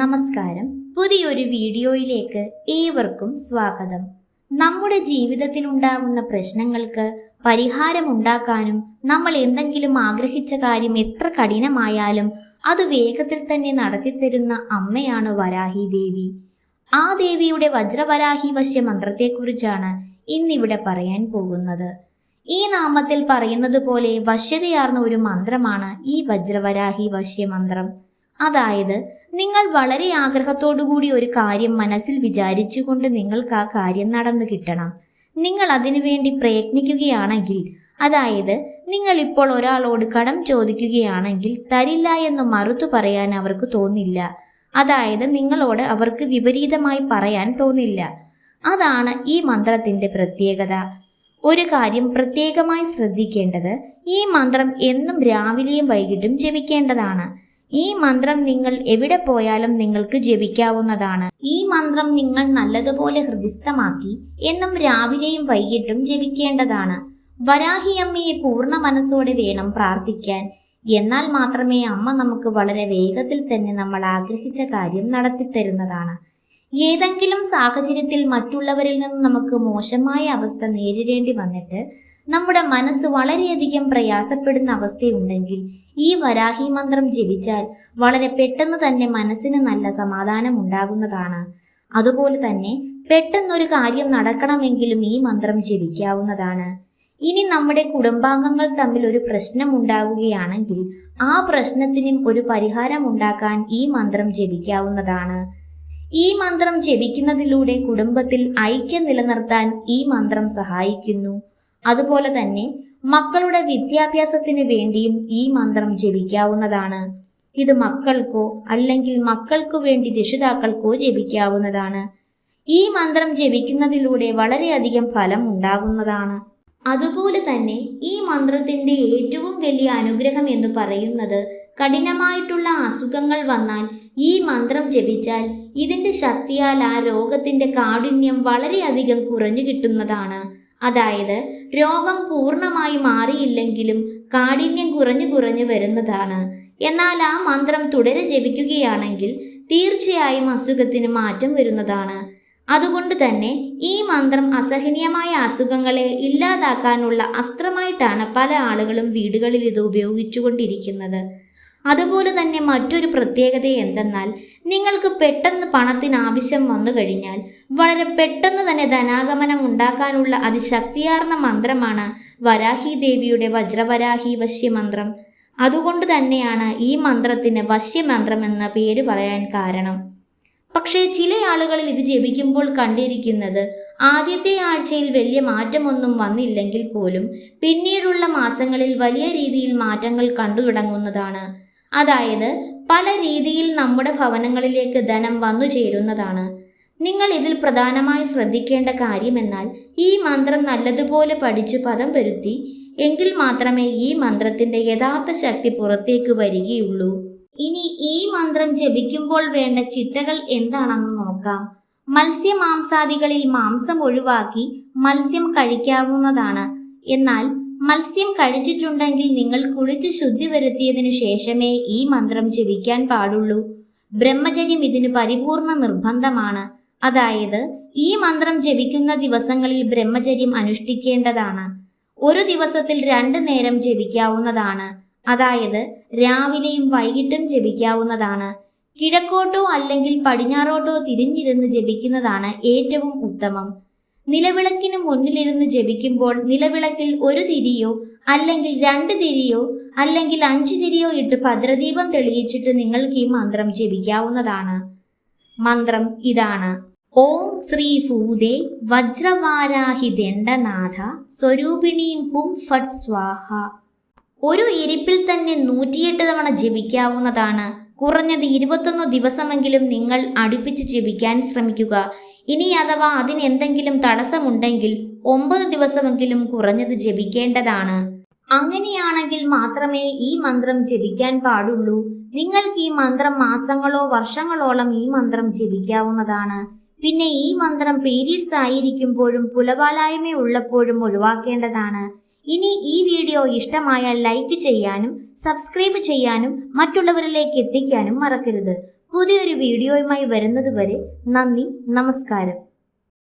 നമസ്കാരം. പുതിയൊരു വീഡിയോയിലേക്ക് ഏവർക്കും സ്വാഗതം. നമ്മുടെ ജീവിതത്തിൽ ഉണ്ടാകുന്ന പ്രശ്നങ്ങൾക്ക് പരിഹാരമുണ്ടാക്കാനും നമ്മൾ എന്തെങ്കിലും ആഗ്രഹിച്ച കാര്യം എത്ര കഠിനമായാലും അത് വേഗത്തിൽ തന്നെ നടത്തിത്തരുന്ന അമ്മയാണ് വരാഹി ദേവി. ആ ദേവിയുടെ വജ്രവരാഹി വശ്യ മന്ത്രത്തെക്കുറിച്ചാണ് ഇന്നിവിടെ പറയാൻ പോകുന്നത്. ഈ നാമത്തിൽ പറയുന്നത് പോലെ വശ്യതയാർന്ന ഒരു മന്ത്രമാണ് ഈ വജ്രവരാഹി വശ്യമന്ത്രം അതായത് നിങ്ങൾ വളരെ ആഗ്രഹത്തോടുകൂടി ഒരു കാര്യം മനസ്സിൽ വിചാരിച്ചുകൊണ്ട് നിങ്ങൾക്ക് ആ കാര്യം നടന്നു കിട്ടണം. നിങ്ങൾ അതിനുവേണ്ടി പ്രയത്നിക്കുകയാണെങ്കിൽ അതായത് നിങ്ങൾ ഇപ്പോൾ ഒരാളോട് കടം ചോദിക്കുകയാണെങ്കിൽ തരില്ല എന്ന് മറുത്തു പറയാൻ അവർക്ക് തോന്നില്ല. അതായത് നിങ്ങളോട് അവർക്ക് വിപരീതമായി പറയാൻ തോന്നില്ല. അതാണ് ഈ മന്ത്രത്തിന്റെ പ്രത്യേകത. ഒരു കാര്യം പ്രത്യേകമായി ശ്രദ്ധിക്കേണ്ടത് ഈ മന്ത്രം എന്നും രാവിലെയും വൈകിട്ടും ജപിക്കേണ്ടതാണ്. ഈ മന്ത്രം നിങ്ങൾ എവിടെ പോയാലും നിങ്ങൾക്ക് ജപിക്കാവുന്നതാണ്. ഈ മന്ത്രം നിങ്ങൾ നല്ലതുപോലെ ഹൃദിസ്ഥമാക്കി എന്നും രാവിലെയും വൈകിട്ടും ജപിക്കേണ്ടതാണ്. വരാഹി അമ്മയെ പൂർണ മനസ്സോടെ വേണം പ്രാർത്ഥിക്കാൻ. എന്നാൽ മാത്രമേ അമ്മ നമുക്ക് വളരെ വേഗത്തിൽ തന്നെ നമ്മൾ ആഗ്രഹിച്ച കാര്യം നടത്തിത്തരുന്നതാണ്. ഏതെങ്കിലും സാഹചര്യത്തിൽ മറ്റുള്ളവരിൽ നിന്ന് നമുക്ക് മോശമായ അവസ്ഥ നേരിടേണ്ടി വന്നിട്ട് നമ്മുടെ മനസ്സ് വളരെയധികം പ്രയാസപ്പെടുന്ന അവസ്ഥയുണ്ടെങ്കിൽ ഈ വരാഹി മന്ത്രം ജപിച്ചാൽ വളരെ പെട്ടെന്ന് തന്നെ മനസ്സിന് നല്ല സമാധാനം ഉണ്ടാകുന്നതാണ്. അതുപോലെ തന്നെ പെട്ടെന്നൊരു കാര്യം നടക്കണമെങ്കിലും ഈ മന്ത്രം ജപിക്കാവുന്നതാണ്. ഇനി നമ്മുടെ കുടുംബാംഗങ്ങൾ തമ്മിൽ ഒരു പ്രശ്നം ഉണ്ടാകുകയാണെങ്കിൽ ആ പ്രശ്നത്തിനും ഒരു പരിഹാരം ഉണ്ടാക്കാൻ ഈ മന്ത്രം ജപിക്കാവുന്നതാണ്. ഈ മന്ത്രം ജപിക്കുന്നതിലൂടെ കുടുംബത്തിൽ ഐക്യം നിലനിർത്താൻ ഈ മന്ത്രം സഹായിക്കുന്നു. അതുപോലെ തന്നെ മക്കളുടെ വിദ്യാഭ്യാസത്തിന് വേണ്ടിയും ഈ മന്ത്രം ജപിക്കാവുന്നതാണ്. ഇത് മക്കൾക്കോ അല്ലെങ്കിൽ മക്കൾക്കു വേണ്ടി രക്ഷിതാക്കൾക്കോ ജപിക്കാവുന്നതാണ്. ഈ മന്ത്രം ജപിക്കുന്നതിലൂടെ വളരെയധികം ഫലം ഉണ്ടാകുന്നതാണ്. അതുപോലെ തന്നെ ഈ മന്ത്രത്തിന്റെ ഏറ്റവും വലിയ അനുഗ്രഹം എന്ന് പറയുന്നത് കഠിനമായിട്ടുള്ള അസുഖങ്ങൾ വന്നാൽ ഈ മന്ത്രം ജപിച്ചാൽ ഇതിന്റെ ശക്തിയാൽ ആ രോഗത്തിന്റെ കാഠിന്യം വളരെയധികം കുറഞ്ഞു കിട്ടുന്നതാണ്. അതായത് രോഗം പൂർണമായി മാറിയില്ലെങ്കിലും കാഠിന്യം കുറഞ്ഞു കുറഞ്ഞു വരുന്നതാണ്. എന്നാൽ ആ മന്ത്രം തുടരെ ജപിക്കുകയാണെങ്കിൽ തീർച്ചയായും അസുഖത്തിന് മാറ്റം വരുന്നതാണ്. അതുകൊണ്ട് തന്നെ ഈ മന്ത്രം അസഹനീയമായ അസുഖങ്ങളെ ഇല്ലാതാക്കാനുള്ള അസ്ത്രമായിട്ടാണ് പല ആളുകളും വീടുകളിൽ ഇത് ഉപയോഗിച്ചുകൊണ്ടിരിക്കുന്നത്. അതുപോലെ തന്നെ മറ്റൊരു പ്രത്യേകത എന്തെന്നാൽ നിങ്ങൾക്ക് പെട്ടെന്ന് പണത്തിന് ആവശ്യം വന്നു കഴിഞ്ഞാൽ വളരെ പെട്ടെന്ന് തന്നെ ധനാഗമനം ഉണ്ടാക്കാനുള്ള അതിശക്തിയാർന്ന മന്ത്രമാണ് വരാഹി ദേവിയുടെ വജ്രവരാഹി വശ്യമന്ത്രം അതുകൊണ്ട് തന്നെയാണ് ഈ മന്ത്രത്തിന് വശ്യമന്ത്രം എന്ന പേര് പറയാൻ കാരണം. പക്ഷേ ചില ആളുകളിൽ ഇത് ജപിക്കുമ്പോൾ കണ്ടിരിക്കുന്നത് ആദ്യത്തെ ആഴ്ചയിൽ വലിയ മാറ്റമൊന്നും വന്നില്ലെങ്കിൽ പോലും പിന്നീടുള്ള മാസങ്ങളിൽ വലിയ രീതിയിൽ മാറ്റങ്ങൾ കണ്ടു തുടങ്ങുന്നതാണ് അതായത് പല രീതിയിൽ നമ്മുടെ ഭവനങ്ങളിലേക്ക് ധനം വന്നു ചേരുന്നതാണ്. നിങ്ങൾ ഇതിൽ പ്രധാനമായി ശ്രദ്ധിക്കേണ്ട കാര്യമെന്നാൽ ഈ മന്ത്രം നല്ലതുപോലെ പഠിച്ചു പദം വരുത്തി എങ്കിൽ മാത്രമേ ഈ മന്ത്രത്തിന്റെ യഥാർത്ഥ ശക്തി പുറത്തേക്ക് വരികയുള്ളൂ. ഇനി ഈ മന്ത്രം ജപിക്കുമ്പോൾ വേണ്ട ചിട്ടകൾ എന്താണെന്ന് നോക്കാം. മത്സ്യമാംസാദികളിൽ മാംസം ഒഴിവാക്കി മത്സ്യം കഴിക്കാവുന്നതാണ്. എന്നാൽ മത്സ്യം കഴിച്ചിട്ടുണ്ടെങ്കിൽ നിങ്ങൾ കുളിച്ച് ശുദ്ധി വരുത്തിയതിനു ശേഷമേ ഈ മന്ത്രം ജപിക്കാൻ പാടുള്ളൂ. ബ്രഹ്മചര്യം ഇതിന് പരിപൂർണ നിർബന്ധമാണ്. അതായത് ഈ മന്ത്രം ജപിക്കുന്ന ദിവസങ്ങളിൽ ബ്രഹ്മചര്യം അനുഷ്ഠിക്കേണ്ടതാണ്. ഒരു ദിവസത്തിൽ രണ്ട് നേരം ജപിക്കാവുന്നതാണ്. അതായത് രാവിലെയും വൈകിട്ടും ജപിക്കാവുന്നതാണ്. കിഴക്കോട്ടോ അല്ലെങ്കിൽ പടിഞ്ഞാറോട്ടോ തിരിഞ്ഞിരുന്ന് ജപിക്കുന്നതാണ് ഏറ്റവും ഉത്തമം. നിലവിളക്കിന് മുന്നിലിരുന്ന് ജപിക്കുമ്പോൾ നിലവിളക്കിൽ ഒരു തിരിയോ അല്ലെങ്കിൽ രണ്ട് തിരിയോ അല്ലെങ്കിൽ അഞ്ച് തിരിയോ ഇട്ട് ഭദ്രദീപം തെളിയിച്ചിട്ട് നിങ്ങൾക്ക് ഈ മന്ത്രം ജപിക്കാവുന്നതാണ്. മന്ത്രം ഇതാണ്. ഓം ശ്രീ ഭൂതേ വജ്രവാരാഹി ദണ്ഡനാഥ സ്വരൂപിണീം ഹും ഫട് സ്വാഹ ഒരു ഇരിപ്പിൽ തന്നെ നൂറ്റിയെട്ട് തവണ ജപിക്കാവുന്നതാണ്. കുറഞ്ഞത് ഇരുപത്തൊന്ന് ദിവസമെങ്കിലും നിങ്ങൾ അടുപ്പിച്ച് ജപിക്കാൻ ശ്രമിക്കുക. ഇനി അഥവാ അതിന് അതിനെന്തെങ്കിലും തടസ്സമുണ്ടെങ്കിൽ ഒമ്പത് ദിവസമെങ്കിലും കുറഞ്ഞത് ജപിക്കേണ്ടതാണ്. അങ്ങനെയാണെങ്കിൽ മാത്രമേ ഈ മന്ത്രം ജപിക്കാൻ പാടുള്ളൂ. നിങ്ങൾക്ക് ഈ മന്ത്രം മാസങ്ങളോ വർഷങ്ങളോളം ഈ മന്ത്രം ജപിക്കാവുന്നതാണ്. പിന്നെ ഈ മന്ത്രം പീരീഡ്സ് ആയിരിക്കുമ്പോഴും പുലപാലായ്മ ഉള്ളപ്പോഴും ഒഴിവാക്കേണ്ടതാണ്. ഇനി ഈ വീഡിയോ ഇഷ്ടമായാൽ ലൈക്ക് ചെയ്യാനും സബ്സ്ക്രൈബ് ചെയ്യാനും മറ്റുള്ളവരിലേക്ക് എത്തിക്കാനും മറക്കരുത്. പുതിയൊരു വീഡിയോയുമായി വരുന്നതുവരെ നന്ദി നമസ്കാരം.